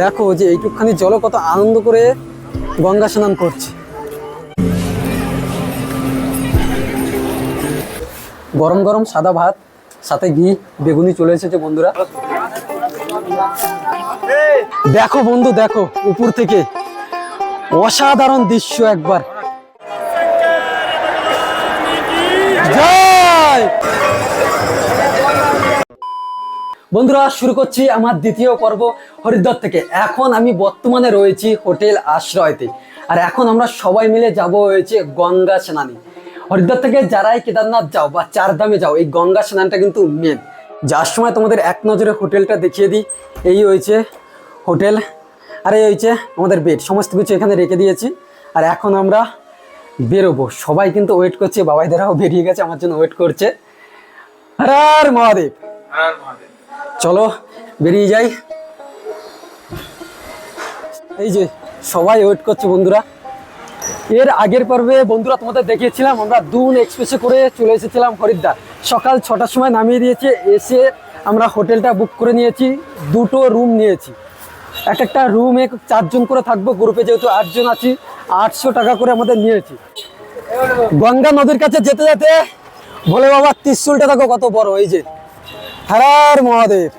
দেখো যে এইটুকখানি জল কত আনন্দ করে গঙ্গা স্নান করছে। গরম গরম সাদা ভাত, সাথে ঘি, বেগুনি চলে এসেছে বন্ধুরা। দেখো বন্ধু, দেখো, উপর থেকে। অসাধারণ দৃশ্য একবার। জয়! বন্ধুরা, শুরু করছি আমার দ্বিতীয় পর্ব হরিদ্বার থেকে। এখন আমি বর্তমানে রয়েছি হোটেল আশ্রয়তে। আর এখন আমরা সবাই মিলে যাব হয়েছে গঙ্গা স্নানে। হরিদ্বার থেকে যারাই কেদারনাথ যাও বা চারধামে যাও, এই গঙ্গা স্নানটা কিন্তু মেন যার সময় তোমাদের এক নজরে হোটেলটা দেখিয়ে দিই। এই হয়েছে হোটেল, আর এই হয়েছে আমাদের বেড সমস্ত কিছু এখানে রেখে দিয়েছি। আর এখন আমরা বেরোবো। সবাই কিন্তু ওয়েট করছে বাবাইদারাও বেরিয়ে গেছে, আমার জন্য ওয়েট করছে। হর মহাদেব। চলো, বেরিয়ে যাই। এই যে, সবাই ওয়েট করছে বন্ধুরা। এর আগের পর্বে বন্ধুরা তোমাদের দেখিয়েছিলাম, আমরা দুন এক্সপ্রেসে করে চলে এসেছিলাম হরিদ্বার। সকাল ছটার সময় নামিয়ে দিয়েছে, এসে আমরা হোটেলটা বুক করে নিয়েছি, দুটো রুম নিয়েছি। এক একটা রুমে চারজন করে থাকব গ্রুপে যেহেতু আটজন আছি, আটশো টাকা করে আমাদের নিয়েছি। গঙ্গা নদীর কাছে যেতে যেতে, ভোলে বাবা ত্রিশুলটা দেখো কত বড়, এই যে। হরার মহাদেব।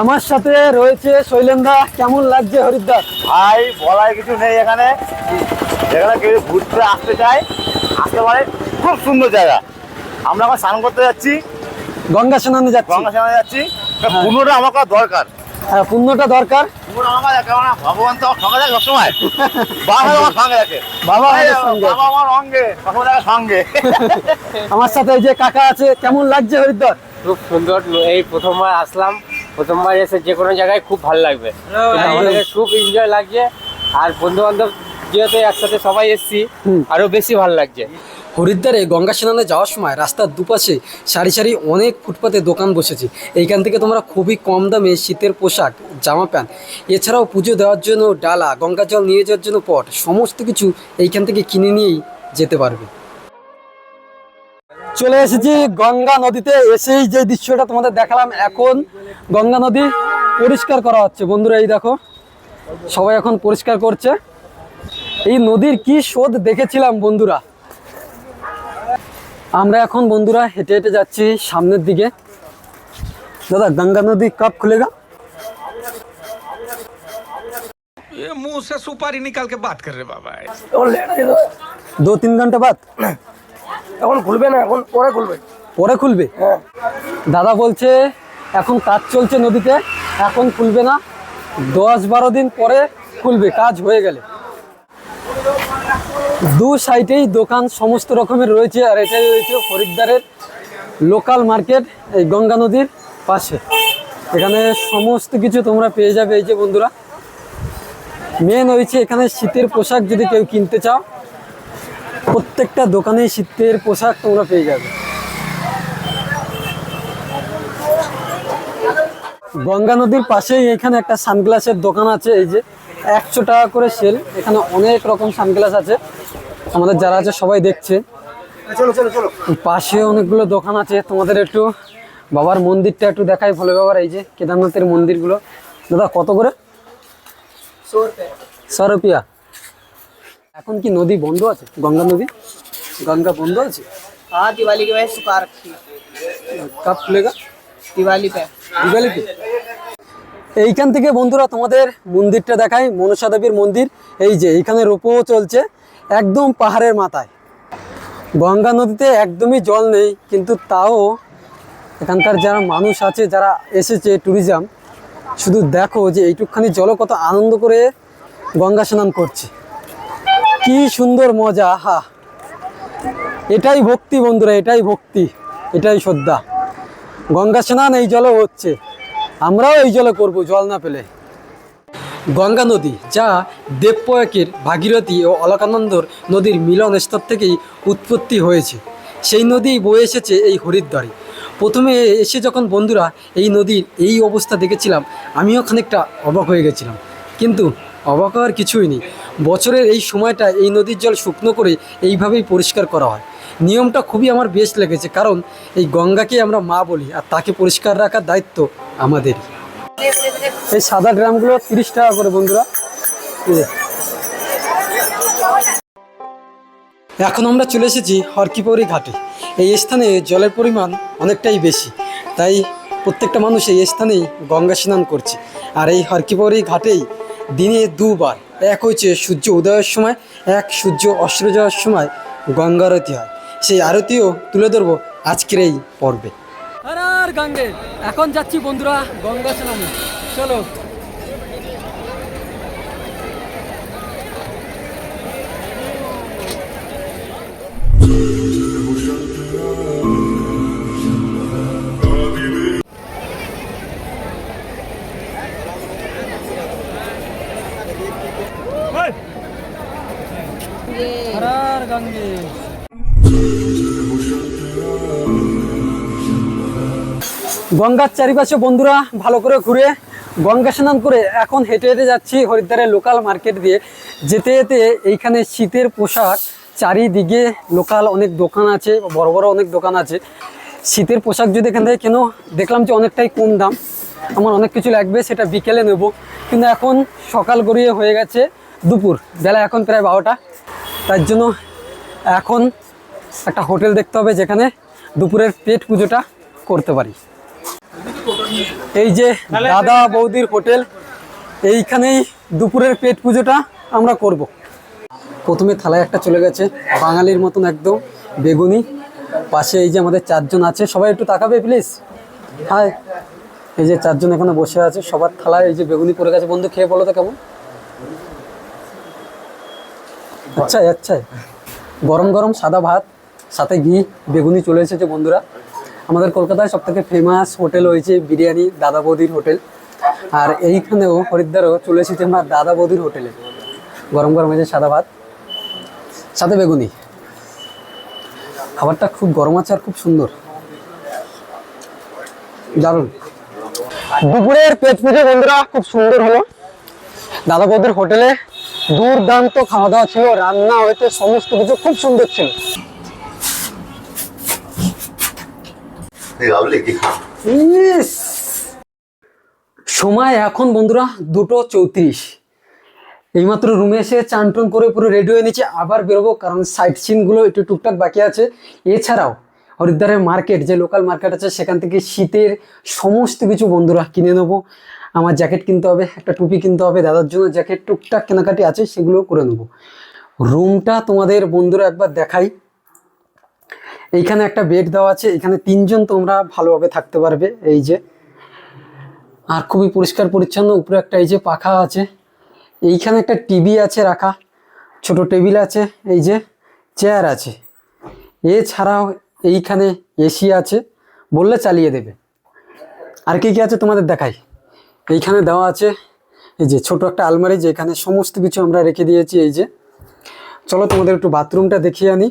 আমার সাথে রয়েছে শৈলেন্দা কেমন লাগছে হরিদ্বার? ভাই বলার কিছু নেই এখানে। এখানে কেউ ঘুরতে আসতে চায় আসতে পারে। খুব সুন্দর জায়গা। আমরা এখন স্নান করতে যাচ্ছি। গঙ্গা স্নানে যাচ্ছি। গঙ্গা স্নানে যাচ্ছি। পুনরায় আমার করা দরকার। হ্যাঁ পুণ্যটা দরকার। পুনটা আমার ভগবান তো সঙ্গে থাকে সবসময়। বাবা আমার সঙ্গে থাকে। বাবা আমাদের সঙ্গে। বাবা আমার অঙ্গে সবসময় সঙ্গে। আমার সাথে এই যে কাকা আছে কেমন লাগছে হরিদ্বার? খুব সুন্দর এই প্রথমবার আসলাম। প্রথমবার এসে যে কোনো জায়গায় খুব ভালো লাগবে। একদম। খুব এনজয় লাগছে। আর বন্ধু বান্ধব যেহেতু একসাথে সবাই এসছি আরও বেশি ভালো লাগছে। হরিদ্বারে গঙ্গা স্নানে যাওয়ার সময় রাস্তার দুপাশে সারি সারি অনেক ফুটপাতে দোকান বসেছে। এইখান থেকে তোমরা খুবই কম দামে শীতের পোশাক, জামা প্যান্ট, এছাড়াও পুজো দেওয়ার জন্য ডালা, গঙ্গা জল নিয়ে যাওয়ার জন্য পট, সমস্ত কিছু এইখান থেকে কিনে নিয়েই যেতে পারবে। চলে এসেছি গঙ্গা নদীতে, এসেই যে দৃশ্যটা তোমাদের দেখালাম, এখন গঙ্গা নদী পরিষ্কার করা হচ্ছে। বন্ধুরা, এই দেখো, সবাই এখন পরিষ্কার করছে। এই নদীর কি স্রোত দেখেছিলাম বন্ধুরা? আমরা এখন বন্ধুরা হেঁটে হেঁটে যাচ্ছি সামনের দিকে দাদা গঙ্গা নদী কব খুলেগা ये मुंह से सुपारी निकाल के बात कर रहे बाबा দু তিন ঘন্টা বাদ এখন খুলবে না এখন পরে খুলবে পরে খুলবে হ্যাঁ দাদা বলছে এখন কাজ চলছে নদীতে এখন খুলবে না দশ বারো দিন পরে খুলবে কাজ হয়ে গেলে দু সাইডেই দোকান সমস্ত রকমের রয়েছে, আর এটাই রয়েছে হরিদ্বারের লোকাল মার্কেট এই গঙ্গা নদীর পাশে। এখানে সমস্ত কিছু তোমরা পেয়ে যাবে এই যে বন্ধুরা। মেন হয়েছে এখানে শীতের পোশাক যদি কেউ কিনতে চাও, প্রত্যেকটা দোকানে শীতের পোশাক তোমরা পেয়ে যাবে। গঙ্গা নদীর পাশেই এখানে একটা সানগ্লাসের দোকান আছে, এই যে। একশো টাকা করে সেল এখানে অনেক রকম সানগ্লাস আছে আমাদের যারা আছে সবাই দেখছে চলো চলো চলো পাশে অনেকগুলো দোকান আছে তোমাদের একটু বাবার মন্দিরটা একটু দেখাই ভোলে বাবার এই যে কেদারনাথের মন্দিরগুলো দাদা কত করে শ রুপিয়া এখন কি নদী বন্ধ আছে গঙ্গা নদী গঙ্গা বন্ধ আছে हाँ दिवाली के वजह सुखा रखी কাপ খুলেগা दिवाली पे দিবালিতে এইখান থেকে বন্ধুরা তোমাদের মন্দিরটা দেখাই, মনসা দেবীর মন্দির। এই যে, এইখানে রোপও চলছে, একদম পাহাড়ের মাথায়। গঙ্গা নদীতে একদমই জল নেই, কিন্তু তাও এখানকার যারা মানুষ আছে, যারা এসেছে ট্যুরিজম শুধু দেখো যে এইটুকখানি জল কত আনন্দ করে গঙ্গা স্নান করছে। কি সুন্দর মজা, হা। এটাই ভক্তি বন্ধুরা, এটাই ভক্তি, এটাই শ্রদ্ধা। গঙ্গা স্নান, এই জলও হচ্ছে। আমরাও এই জলে করব জল না পেলে। গঙ্গা নদী, যা দেবপ্রয়াকের ভাগীরথী ও অলকানন্দর নদীর মিলন স্তর থেকেই উৎপত্তি হয়েছে। সেই নদী বয়ে এসেছে এই হরিদ্বারে প্রথমে এসে যখন বন্ধুরা এই নদীর এই অবস্থা দেখেছিলাম, আমিও খানিকটা অবাক হয়ে গেছিলাম। কিন্তু অবাক হওয়ার কিছুই নেই। বছরের এই সময়টা এই নদীর জল শুকনো করে এইভাবেই পরিষ্কার করা হয়। নিয়মটা খুবই আমার বেশ লেগেছে, কারণ এই গঙ্গাকে আমরা মা বলি আর তাকে পরিষ্কার রাখার দায়িত্ব আমাদেরই এই সাদা ড্রামগুলো তিরিশ টাকা করে বন্ধুরা। এখন আমরা চলে এসেছি হরকিপৌরি ঘাটে। এই স্থানে জলের পরিমাণ অনেকটাই বেশি। তাই প্রত্যেকটা মানুষ এই স্থানেই গঙ্গা স্নান করছে। আর এই হরকিপৌরি ঘাটেই দিনে দুবার এক হচ্ছে সূর্য উদয়ের সময়, এক সূর্য অস্ত্র যাওয়ার সময় গঙ্গা আরতি হয়। সেই আরতিও তুলে ধরবো আজকের এই পর্বে। আর গঙ্গে। এখন যাচ্ছি বন্ধুরা গঙ্গা স্নানে। চলো। হরার গঙ্গে। গঙ্গার চারিপাশে বন্ধুরা ভালো করে ঘুরে গঙ্গা স্নান করে এখন হেঁটে হেঁটে যাচ্ছি হরিদ্বারের লোকাল মার্কেট দিয়ে। যেতে যেতে এইখানে শীতের পোশাক, চারিদিকে লোকাল অনেক দোকান আছে, বড় বড় অনেক দোকান আছে। শীতের পোশাক যদি এখান থেকে কেন, দেখলাম যে অনেকটাই কম দাম। আমার অনেক কিছু লাগবে, সেটা বিকেলে নেব। কিন্তু এখন সকাল গড়িয়ে হয়ে গেছে দুপুর, বেলা এখন প্রায় বারোটা। তার জন্য এখন একটা হোটেল দেখতে হবে যেখানে দুপুরের পেট পুজোটা করতে পারি। এই যে দাদা বৌদির হোটেল, এইখানেই দুপুরের পেট পুজোটা আমরা করব। প্রথমে থালায় একটা চলে গেছে, বাঙালির মতন একদম বেগুনি। পাশে এই যে আমাদের চারজন আছে, সবাই একটু তাকাবে প্লিজ হাই এই যে চারজন এখানে বসে আছে, সবার থালায় এই যে বেগুনি পড়ে গেছে। বন্ধু, খেয়ে বলো তো কেমন? আচ্ছা আচ্ছা। গরম গরম সাদা ভাত, সাথে ঘি, বেগুনি চলে এসেছে বন্ধুরা। আমাদের কলকাতায় সব থেকে ফেমাস হোটেল হয়েছে বিরিয়ানি দাদা বৌদির হোটেল আর এইখানেও হরিদ্বারও চলে এসেছে আমরা দাদা বৌদির হোটেলে গরম গরম হয়েছে সাদা ভাত সাথে বেগুনি। খাবারটা খুব গরম আছে আর খুব সুন্দর। দারুণ। দুপুরের পেট পুজো বন্ধুরা, খুব সুন্দর হলো। দাদা বৌদির হোটেলে দুর্দান্ত খাওয়া দাওয়া ছিল, রান্না হইতে সমস্ত কিছু খুব সুন্দর ছিল। সময় এখন, বন্ধুরা, দুটো চৌত্রিশ। এইমাত্র রুমে এসে চান টান করে পুরো রেডি হয়ে নিচ্ছে আবার বেরোবো, কারণ সাইট সিনগুলো একটু টুকটাক বাকি আছে। এছাড়াও, হরিদ্বারের মার্কেট যে লোকাল মার্কেট আছে, সেখান থেকে শীতের সমস্ত কিছু, বন্ধুরা, কিনে নেব। আমার জ্যাকেট কিনতে হবে, একটা টুপি কিনতে হবে, দাদার জন্য জ্যাকেট টুকটাক কেনাকাটি আছে, সেগুলো করে নেব। রুমটা তোমাদের, বন্ধুরা, একবার দেখাই। এইখানে একটা বেড দেওয়া আছে, এখানে তিনজন তোমরা ভালোভাবে থাকতে পারবে, এই যে। আর খুবই পরিষ্কার পরিচ্ছন্ন, উপরে একটা এই যে পাখা আছে। এইখানে একটা টিভি আছে রাখা, ছোট টেবিল আছে, এই যে চেয়ার আছে। এছাড়াও এইখানে এসি আছে, বললে চালিয়ে দেবে। আর কি কি আছে তোমাদের দেখাই? এইখানে দেওয়া আছে, এই যে ছোট একটা আলমারি, যেখানে সমস্ত কিছু আমরা রেখে দিয়েছি, এই যে। চলো তোমাদের একটু বাথরুমটা দেখিয়ে আনি।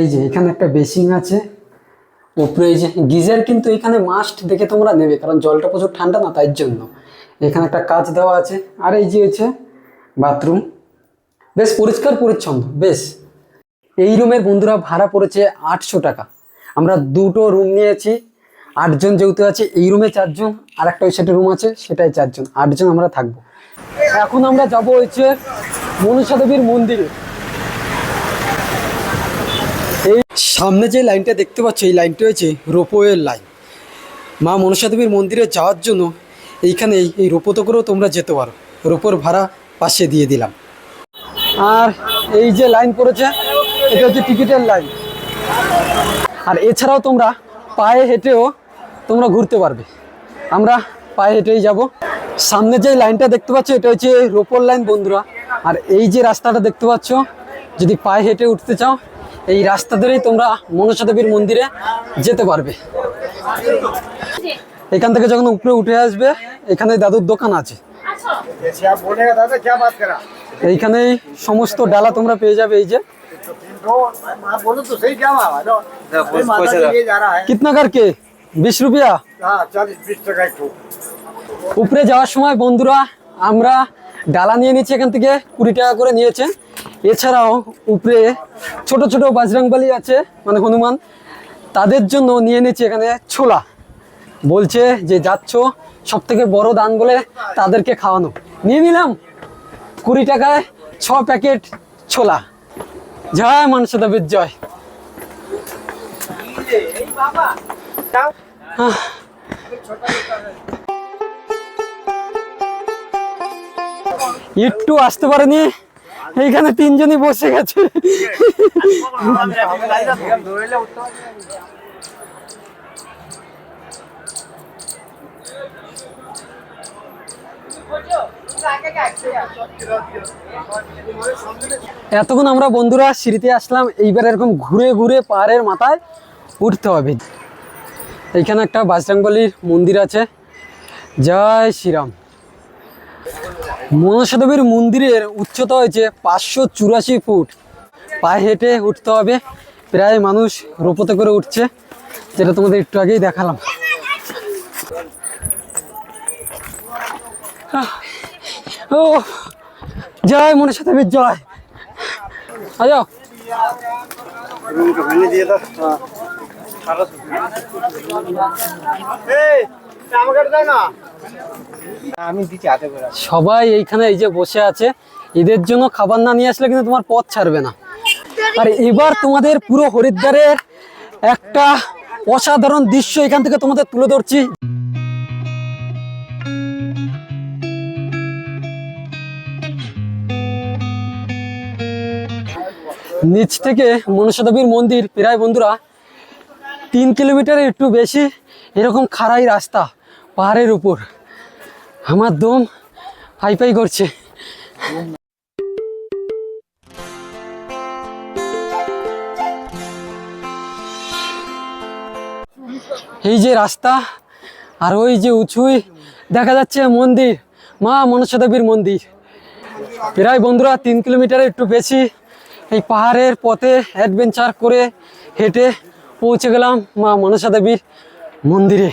এই যে এখানে একটা বেসিং আছে। উপরে এই যে গিজার কিন্তু এখানে মাস্ট দেখে তোমরা নেবে, কারণ জলটা প্রচুর ঠান্ডা না, তাই জন্য। এখানে একটা কাজ দেওয়া আছে, আর এই যে হচ্ছে বাথরুম বেশ পরিষ্কার পরিচ্ছন্ন, বেশ। এই রুমের বন্ধুরা ভাড়া পড়েছে আটশো টাকা। আমরা দুটো রুম নিয়েছি, আটজন যেহেতু আছে, এই রুমে চারজন আর একটা ওই সাইডে রুম আছে, সেটাই চারজন, আটজন আমরা থাকব। এখন আমরা যাব হচ্ছে মনসা দেবীর মন্দিরে। এই সামনে যে লাইনটা দেখতে পাচ্ছ, এই লাইনটা হচ্ছে রোপওয়ের লাইন। মা মনসা দেবীর মন্দিরে যাওয়ার জন্য এইখানে এই রোপোতে করেও তোমরা যেতে পারো। রোপোর ভাড়া পাশে দিয়ে দিলাম। আর এই যে লাইন পড়েছে, এটা হচ্ছে টিকিটের লাইন। আর এছাড়াও তোমরা পায়ে হেঁটেও তোমরা ঘুরতে পারবে। আমরা পায়ে হেঁটেই যাব। সামনে যে লাইনটা দেখতে পাচ্ছ, এটা হচ্ছে রোপোর লাইন বন্ধুরা। আর এই যে রাস্তাটা দেখতে পাচ্ছ, যদি পায়ে হেঁটে উঠতে চাও এই রাস্তা ধরেই তোমরা মনসা দেবীর মন্দিরে যেতে পারবে। এখান থেকে যখন উপরে উঠে আসবে এখানে দাদুর দোকান আছে। এইখানেই সমস্ত ডালা তোমরা পেয়ে যাবে এই যে। কিতনা বিশ রুপিয়া? উপরে যাওয়ার সময় বন্ধুরা আমরা ডালা নিয়ে নিচ্ছি এখান থেকে কুড়ি টাকা করে নিয়েছে। এছাড়াও উপরে ছোট ছোট বাজরাংবালি আছে মানে হনুমান। তাদের জন্য নিয়ে নিচ্ছি এখানে ছোলা। বলছে যে যাচ্ছ সব থেকে বড় দান বলে তাদেরকে খাওয়ানো। নিয়ে নিলাম। কুড়ি টাকায় ছ প্যাকেট ছোলা। জয় মানুষ দেবের জয়। আহ। একটু আসতে পারেনি। এইখানে তিনজনই বসে গেছে। এতক্ষণ আমরা বন্ধুরা সিঁড়িতে আসলাম, এইবার এরকম ঘুরে ঘুরে পাহাড়ের মাথায় উঠতে হবে। এইখানে একটা বাজরাঙ্গলির মন্দির আছে। জয় শ্রীরাম। মনসা দেবীর মন্দিরের উচ্চতা হয়েছে পাঁচশো চুরাশি ফুট। পায়ে হেঁটে উঠতে হবে। প্রায় মানুষ রোপতে করে উঠছে। যেটা তোমাদের একটু আগেই দেখালাম। ও, জয় মনসা দেবীর জয় আজও সবাই এইখানে এই যে বসে আছে, এদের জন্য খাবার না নিয়ে আসলে কিন্তু তোমার পথ ছাড়বে না। আর এবার তোমাদের পুরো হরিদ্বারের একটা অসাধারণ দৃশ্য এখান থেকে তোমাদের তুলে ধরছি। নিচ থেকে মনসা দেবীর মন্দির, প্রায় বন্ধুরা, তিন কিলোমিটারের একটু বেশি এরকম খাড়াই রাস্তা, পাহাড়ের উপর। আমার দম হাই ফাই করছে। এই যে রাস্তা আর ওই যে উঁচুই, দেখা যাচ্ছে মন্দির, মা মনসা দেবীর মন্দির। প্রায় বন্ধুরা, তিন কিলোমিটারের একটু বেশি এই পাহাড়ের পথে অ্যাডভেঞ্চার করে হেঁটে পৌঁছে গেলাম মা মনসা দেবীর মন্দিরে।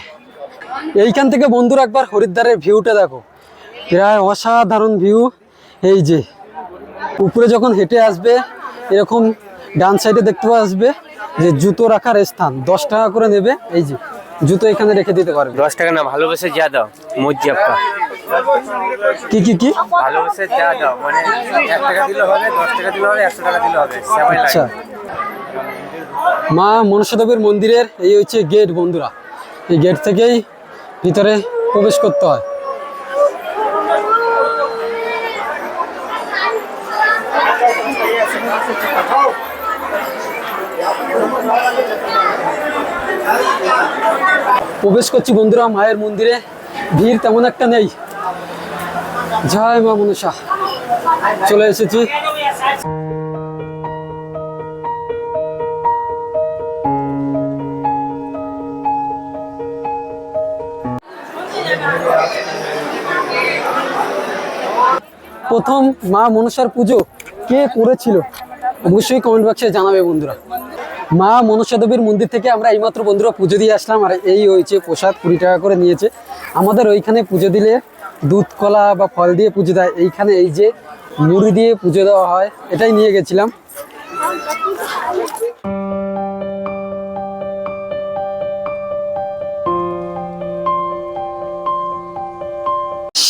এইখান থেকে বন্ধুরা একবার হরিদ্বারের ভিউটা দেখো। প্রায় অসাধারণ ভিউ এই যে উপরে যখন হেঁটে আসবে এরকম ডান সাইডে দেখতে পাওয়া আসবে যে জুতো রাখার স্থান। দশ টাকা করে নেবে এই যে জুতো এখানে রেখে দিতে পারবে। দশ টাকা না ভালোবেসে যা দাও মজ্জাপ্পা কি কি কি? ভালোবেসে যা দাও মানে এক টাকা দিলে হবে দশ টাকা দিলে হবে একশো টাকা দিলে হবে আচ্ছা। মা মনসা দেবীর মন্দিরের এই হচ্ছে গেট বন্ধুরা। এই গেট থেকেই ভিতরে প্রবেশ করতে হয়। প্রবেশ করছি বন্ধুরা মায়ের মন্দিরে। ভিড় তেমন একটা নেই। জয় মা মনসা। চলে এসেছি। প্রথম মা মনসার পুজো কে করেছিল? অবশ্যই কমেন্ট বক্সে জানাবে বন্ধুরা। মা মনসা দেবীর মন্দির থেকে আমরা এইমাত্র বন্ধুরা পুজো দিয়ে আসলাম, আর এই হয়েছে প্রসাদ কুড়ি টাকা করে নিয়েছে। আমাদের ওইখানে পুজো দিলে দুধ কলা বা ফল দিয়ে পুজো দেয়। এইখানে এই যে মুড়ি দিয়ে পুজো দেওয়া হয়, এটাই নিয়ে গেছিলাম।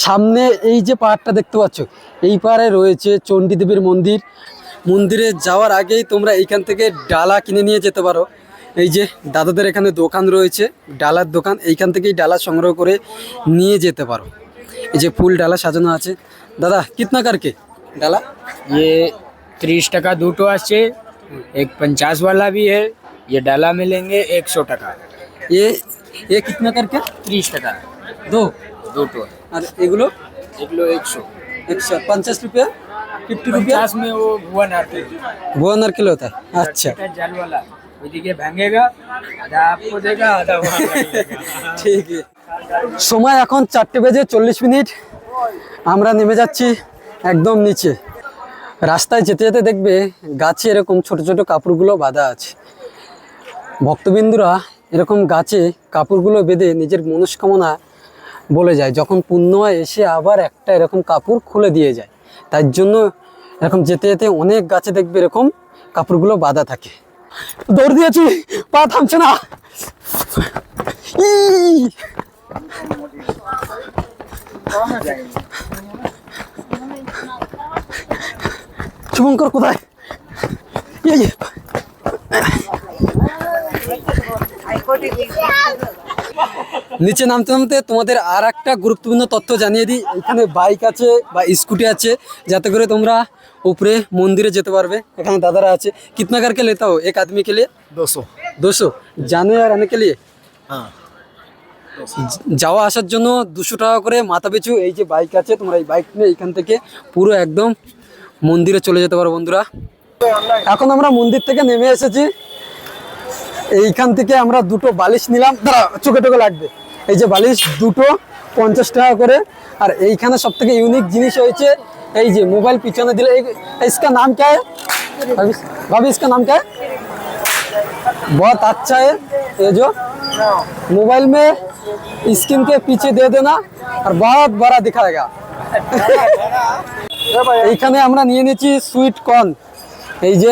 সামনে এই যে পাহাড়টা দেখতে পাচ্ছ এই পাহাড়ে রয়েছে চণ্ডী দেবীর মন্দির মন্দিরে যাওয়ার আগেই তোমরা এইখান থেকে ডালা কিনে নিয়ে যেতে পারো এই যে দাদাদের এখানে দোকান রয়েছে ডালার দোকান এইখান থেকেই ডালা সংগ্রহ করে নিয়ে যেতে পারো এই যে ফুল ডালা সাজানো আছে দাদা কিতনা কারকে ডালা ये तीस टका दूटो आछे एक पचास वाला भी है ये डाला मिलेंगे एक सौ टका এ এ কিতনা কারকে तीस टका দো दूटो আর এগুলো एक लो एक सौ একশো পঞ্চাশ রুপিয়া ফিফটি রুপিয়া पचास में वो भुवन आते ভুয়ানার কিলো তাই আচ্ছা जल वाला देखिए भांगेगा आधा आपको देगा आधा वहाँ का लेगा। ঠিক সময় এখন চারটে বেজে চল্লিশ মিনিট আমরা নেমে যাচ্ছি একদম নিচে রাস্তায় যেতে যেতে দেখবে গাছে এরকম ছোট ছোট কাপড়গুলো বাঁধা আছে ভক্তবিন্দুরা এরকম গাছে কাপড়গুলো বেঁধে নিজের মনস্কামনা বলে যায়, যখন হয় এসে আবার একটা এরকম কাপড় খুলে দিয়ে যায়, তার জন্য এরকম যেতে যেতে অনেক গাছে দেখবে এরকম কাপড়গুলো বাঁধা থাকে। দৌড় দিয়েছি, পা থামছে না। শুভঙ্কর কোথায়? এই যে। নিচে নামতে নামতে তোমাদের আর একটা গুরুত্বপূর্ণ তথ্য জানিয়ে দিই। এখানে বাইক আছে বা স্কুটি আছে যাতে করে তোমরা উপরে মন্দিরে যেতে পারবে। এখানে দাদারা আছে। কিতনা কারকে লেতাও এক আদমি কে লিয়ে? দোষো দোষো জানে আর আনে কে লিয়ে? হ্যাঁ। যাওয়া আসার জন্য দুশো টাকা করে মাথা পিছু। এই যে বাইক আছে তোমরা এই বাইক নিয়ে এখান থেকে পুরো একদম মন্দিরে চলে যেতে পারো বন্ধুরা। এখন আমরা মন্দির থেকে নেমে এসেছি এইখান থেকে আমরা দুটো বালিশ নিলাম দাঁড়া চোখে টোকে লাগবে এই যে বালিশ দুটো পঞ্চাশ টাকা করে আর এইখানে সব থেকে ইউনিক জিনিস হয়েছে এই যে মোবাইল পিছনে দিলে এই- इसका नाम क्या है भाभी भाभी इसका नाम क्या है बहुत अच्छा है ये जो मोबाइल में स्क्रीन के पीछे दे देना और बहुत बड़ा दिखाएगा এইখানে আমরা নিয়ে নিয়েছি সুইট কর্ন এই যে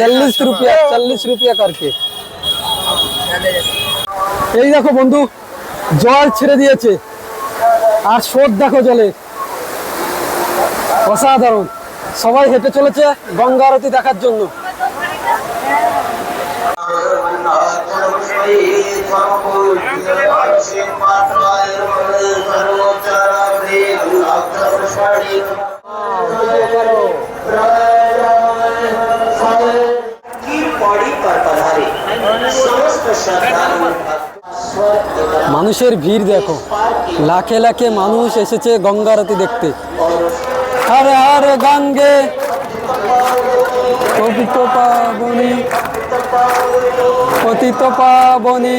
চল্লিশ রুপিয়া চল্লিশ রুপিয়া করকে। এই দেখো বন্ধু জল ছেড়ে দিয়েছে। আর স্রোত দেখো জলে। অসাধারণ। সবাই হেঁটে চলেছে গঙ্গা আরতি দেখার জন্য। মানুষের ভিড় দেখো। লাখে লাখে মানুষ এসেছে গঙ্গা আরতি দেখতে। হর হর গঙ্গে। পতিত পাবনি। পতিত পাবনি।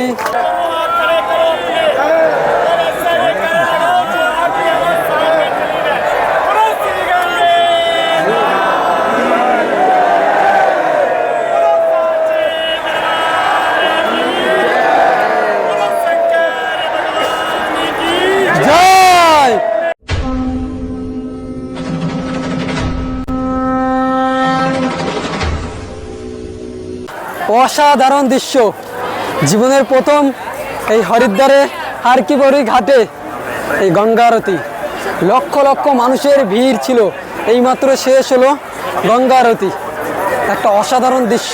অসাধারণ দৃশ্য। জীবনের প্রথম এই হরিদ্বারে হারকিবরি ঘাটে এই গঙ্গা আরতি। লক্ষ লক্ষ মানুষের ভিড় ছিল। এইমাত্র শেষ হলো গঙ্গা আরতি। একটা অসাধারণ দৃশ্য।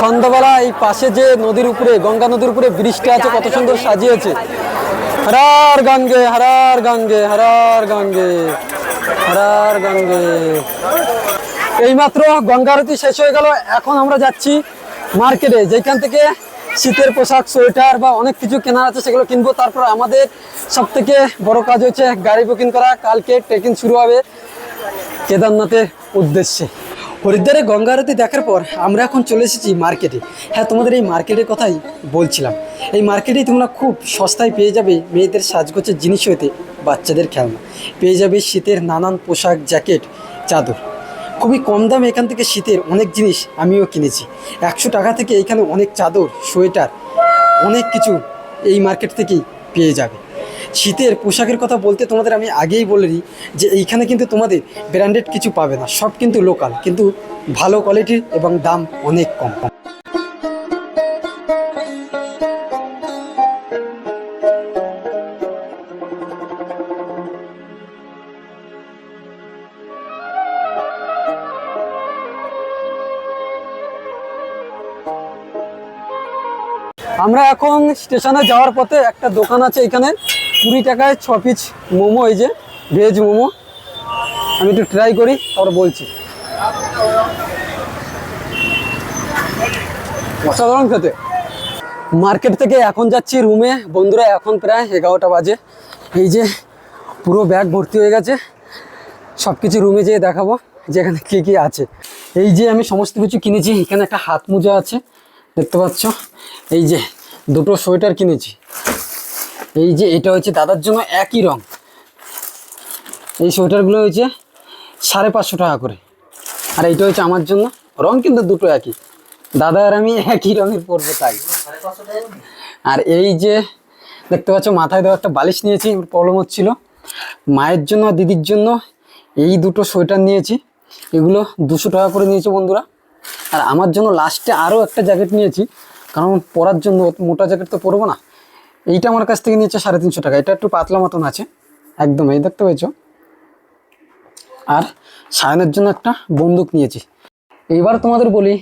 সন্ধ্যাবেলা এই পাশে যে নদীর উপরে, গঙ্গা নদীর উপরে বৃষ্টি আছে, কত সুন্দর সাজিয়েছে। হরার গঙ্গে হরার গঙ্গে হরার গঙ্গে হরার গঙ্গে। এইমাত্র গঙ্গা আরতি শেষ হয়ে গেল। এখন আমরা যাচ্ছি মার্কেটে, যেখান থেকে শীতের পোশাক, সোয়েটার বা অনেক কিছু কেনার আছে, সেগুলো কিনবো। তারপর আমাদের সব থেকে বড় কাজ হচ্ছে গাড়ি বুকিং করা। কালকে ট্রেকিং শুরু হবে কেদারনাথের উদ্দেশ্যে। হরিদ্বারে গঙ্গা আরতি দেখার পর আমরা এখন চলে এসেছি মার্কেটে। হ্যাঁ তোমাদের এই মার্কেটের কথাই বলছিলাম। এই মার্কেটেই তোমরা খুব সস্তায় পেয়ে যাবে মেয়েদের সাজগোজের জিনিস হইতে বাচ্চাদের খেলনা। পেয়ে যাবে শীতের নানান পোশাক, জ্যাকেট, চাদর। খুবই কম দামে এখান থেকে শীতের অনেক জিনিস আমিও কিনেছি। একশো টাকা থেকে এখানে অনেক চাদর, সোয়েটার, অনেক কিছু এই মার্কেট থেকেই পেয়ে যাবে। শীতের পোশাকের কথা বলতে তোমাদের আমি আগেই বলে দিই যে এইখানে কিন্তু তোমাদের ব্র্যান্ডেড কিছু পাবে না, সব কিন্তু লোকাল কিন্তু ভালো কোয়ালিটির এবং দাম অনেক কম। আমরা এখন স্টেশনে যাওয়ার পথে একটা দোকান আছে এখানে। কুড়ি টাকায় ছ পিস মোমো, এই যে ভেজ মোমো। আমি একটু ট্রাই করি, তারপর বলছি। অসাধারণ খেতে। মার্কেট থেকে এখন যাচ্ছি রুমে। বন্ধুরা, এখন প্রায় এগারোটা বাজে। এই যে পুরো ব্যাগ ভর্তি হয়ে গেছে। সব কিছু রুমে যেয়ে দেখাবো যেখানে কী কী আছে। এই যে আমি সমস্ত কিছু কিনেছি। এখানে একটা হাত মোজা আছে। দেখতে পাচ্ছ? এই যে দুটো সোয়েটার কিনেছি। এই যে এটা হচ্ছে দাদার জন্য একই রং। এই সোয়েটারগুলো হয়েছে সাড়ে পাঁচশো টাকা করে। আর এইটা হচ্ছে আমার জন্য। রং কিন্তু দুটো একই। দাদা আর আমি একই রঙের পরবো তাই। আর এই যে দেখতে পাচ্ছ, মাথায় দেওয়া একটা বালিশ নিয়েছি প্রবলেম হচ্ছিল। মায়ের জন্য দিদির জন্য এই দুটো সোয়েটার নিয়েছি। এগুলো দুশো টাকা করে নিয়েছে বন্ধুরা। আর আমার জন্য লাস্টে আরও একটা জ্যাকেট নিয়েছি। কারণ পরার জন্য মোটা জ্যাকেট তো পরবো না। এইটা আমার কাছ থেকে নিয়েছে সাড়ে তিনশো টাকা। এটা একটু পাতলা মতন আছে। একদম, এই দেখতে পেয়েছ। আর সায়নের জন্য একটা বন্দুক নিয়েছি। এইবার তোমাদের বলি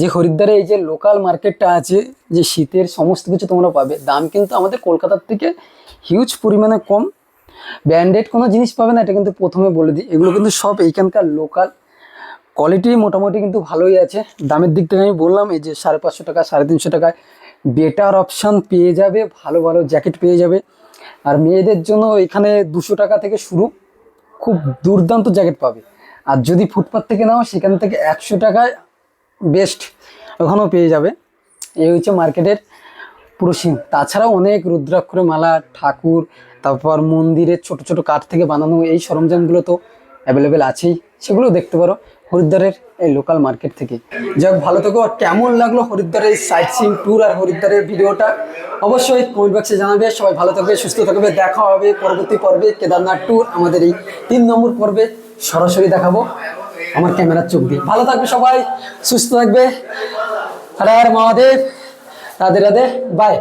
যে হরিদ্বারে এই যে লোকাল মার্কেটটা আছে, যে শীতের সমস্ত কিছু তোমরা পাবে, দাম কিন্তু আমাদের কলকাতার থেকে হিউজ পরিমাণে কম। ব্র্যান্ডেড কোনো জিনিস পাবে না, এটা কিন্তু প্রথমে বলে দিই। এগুলো কিন্তু সব এইখানকার লোকাল কোয়ালিটি মোটামুটি কিন্তু ভালোই আছে। দামের দিক থেকে আমি বললাম, এই যে সাড়ে পাঁচশো টাকা, সাড়ে তিনশো টাকায় বেটার অপশান পেয়ে যাবে, ভালো ভালো জ্যাকেট পেয়ে যাবে। আর মেয়েদের জন্য এখানে দুশো টাকা থেকে শুরু, খুব দুর্দান্ত জ্যাকেট পাবে। আর যদি ফুটপাথ থেকে নাও, সেখান থেকে একশো টাকায় বেস্ট ওখানেও পেয়ে যাবে। এই হচ্ছে মার্কেটের পুরো সিন তাছাড়াও অনেক রুদ্রাক্ষরের মালা, ঠাকুর, তারপর মন্দিরের ছোট ছোট কাঠ থেকে বানানো এই সরঞ্জামগুলো তো অ্যাভেলেবেল আছেই সেগুলো দেখতে পারো হরিদ্বারের এই লোকাল মার্কেট থেকে। যাক, ভালো থেকো, আর কেমন লাগল হরিদ্বারের সাইট সিন ট্যুর আর হরিদ্বারের ভিডিওটা? অবশ্যই কমেন্ট বক্সে জানাবে, সবাই ভালো থাকবে, সুস্থ থাকবে, দেখা হবে পরবর্তী পর্বে কেদারনাথ ট্যুর আমাদের এই তিন নম্বর পর্বে সরাসরি দেখাবো আমার ক্যামেরার চোখ দিয়ে। ভালো থাকবে সবাই, সুস্থ থাকবে। হরে হর মহাদেব, রাধে রাধে বাই